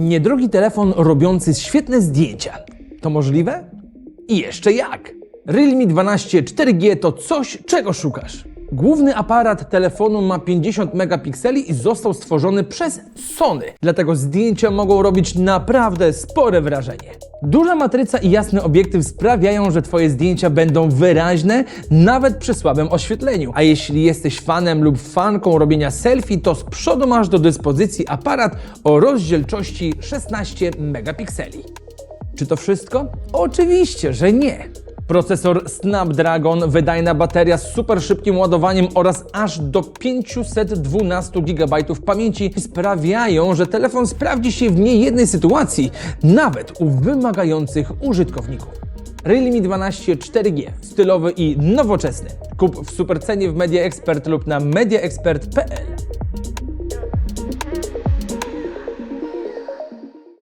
Niedrogi telefon robiący świetne zdjęcia. To możliwe? I jeszcze jak! Realme 12 4G to coś, czego szukasz. Główny aparat telefonu ma 50 megapikseli i został stworzony przez Sony, dlatego zdjęcia mogą robić naprawdę spore wrażenie. Duża matryca i jasny obiektyw sprawiają, że Twoje zdjęcia będą wyraźne nawet przy słabym oświetleniu. A jeśli jesteś fanem lub fanką robienia selfie, to z przodu masz do dyspozycji aparat o rozdzielczości 16 megapikseli. Czy to wszystko? Oczywiście, że nie. Procesor Snapdragon, wydajna bateria z super szybkim ładowaniem oraz aż do 512 GB pamięci sprawiają, że telefon sprawdzi się w niejednej sytuacji, nawet u wymagających użytkowników. Realme 12 4G, stylowy i nowoczesny. Kup w supercenie w Media Expert lub na mediaexpert.pl.